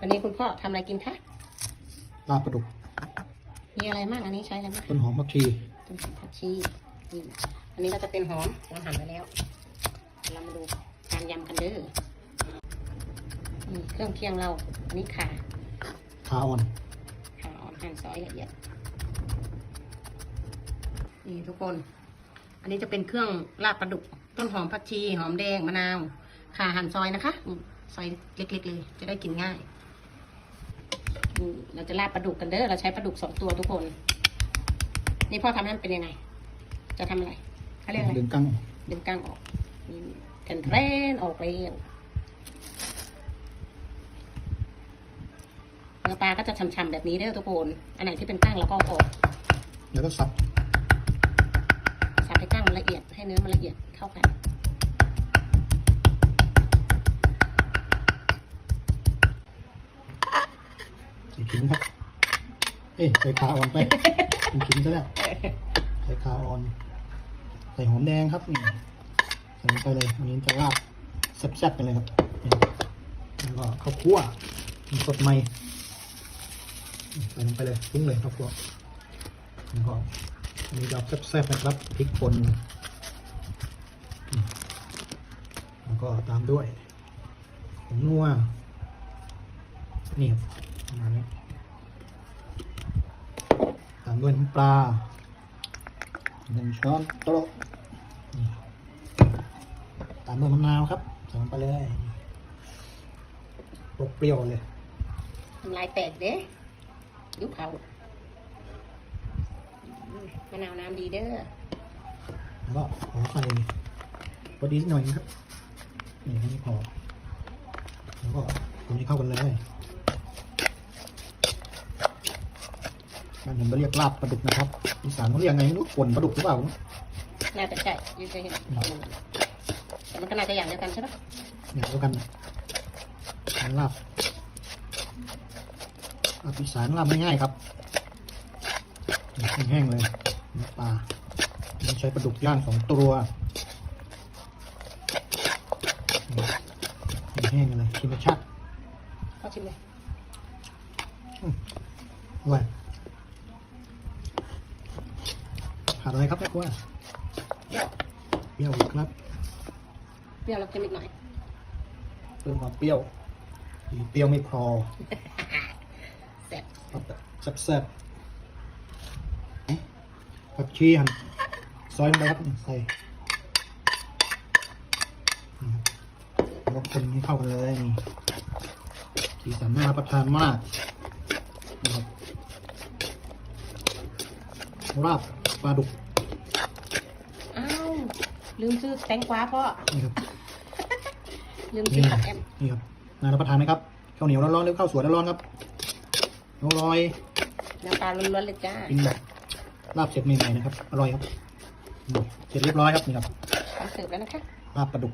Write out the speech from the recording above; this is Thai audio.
วันนี้คุณพ่อทำอะไรกินคะลาบปลาดุก มีอะไรบ้างอันนี้ใช้อะไรบ้างต้นหอมผักชีต้นหอมผักชีนี่อันนี้ก็จะเป็นหอมเราหั่นไปแล้ว เรามาดูการยำกันเด้อนี่เครื่องเคียงเรา อันนี้ข่าขาอ่อนข่าอ่อนหั่นซอยละเอียด นี่ทุกคน อันนี้จะเป็นเครื่องลาบปลาดุก ต้นหอมผักชี หอมแดง มะนาว ข่าหั่นซอยนะคะอืมซอยเล็กๆเลย จะได้กินง่ายอืม เราจะลาบปลาดุกกันเด้อเราใช้ปลาดุกสองตัวทุกคน นี่พ่อทำให้มันเป็นยังไง จะทำอะไรเขาเรียกอะไรดึงกั้งดึงก้างออกนี่แผ่นแรนออกแล้วเนื้อปลาก็จะฉ่ำๆแบบนี้เด้อทุกคนอันไหนที่เป็นก้างเราก็เอาออกแล้วก็สับสับให้ก้างมันละเอียดให้เนื้อมันละเอียดเข้ากัน ขิงครับ เอ๊ะใส่ขาอ่อนไปเป็นขิงซะแล้วใส่ขาอ่อน ใส่หอมแดงครับนี่ใส่ลงไปเลยอันนี้จะลาบแซ่บๆกันเลยครับนี่แล้วก็ข้าวคั่วมีสดใหม่ใส่ลงไปเลยทิ้งเลยข้าวคั่วแล้วก็อันนี้จะแซ่บๆนะครับพริกป่นอืมแล้วก็ตามด้วยผงนัวนี่ครับประมาณนี้ตาม ด้วยน้ำปลาหนึ่งช้อนโต๊ะนี่ตามด้วยมะนาวครับใส่ลงไปเลยเปรี้ยวๆเลยทำลายแตกเด้ยุบเขาอืมมะนาวน้ำดีเด้อแล้วก็ขอใส่พอดีนิดหน่อยนะครับนี่แค่นี้พอแล้วก็คนให้เข้ากันเลย บ้านผมก็เรียกลาบปลาดุกนะครับอีสานเขาเรียกไงไม่รู้ป่นปลาดุกหรือเปล่าน่าจะใช่ยูเคยเห็นแต่มันก็น่าจะอย่างเดียวกันใช่ปะเนี่ยแล้วกันลาบลาบอีสานลาบไม่ง่ายครับแห้งๆเลยเนื้อปลาใช้ปลาดุกย่างสองตัวแห้งๆเลยชิมรสชาติเข้าชิมเลยอร่อย ขาดอะไรครับแม่ครัวเปรี้ยวเปรี้ยวอีกครับ เปรี้ยวแล้วเค็มอีกหน่อยเพิ่มความเปรี้ยวอีกเปรี้ยวไม่พอแซ่บเอาแบบแซ่บๆผักชีหั่นซอยลงไปครับใส่นี่ครับแล้วก็คนให้เข้ากันเลยนี่สีสันน่ารับประทานมากนะครับลาบ ปลาดุกอ้าวลืมซื้อแตงกวาพ่อนี่ครับลืมซื้นี่อผักแอมนี่ครับน่ารับประทานไหมครับข้าวเหนียวร้อนๆหรือข้าวสวยร้อนๆครับอร่อยน้ำปลาล้วนๆเลยจ้ากินแบบลาบเสร็จใหม่ๆนะครับ อร่อยครับอืมเสร็จเรียบร้อยครับนี่ครับทำเสิร์ฟแล้วนะคะลาบปลาดุก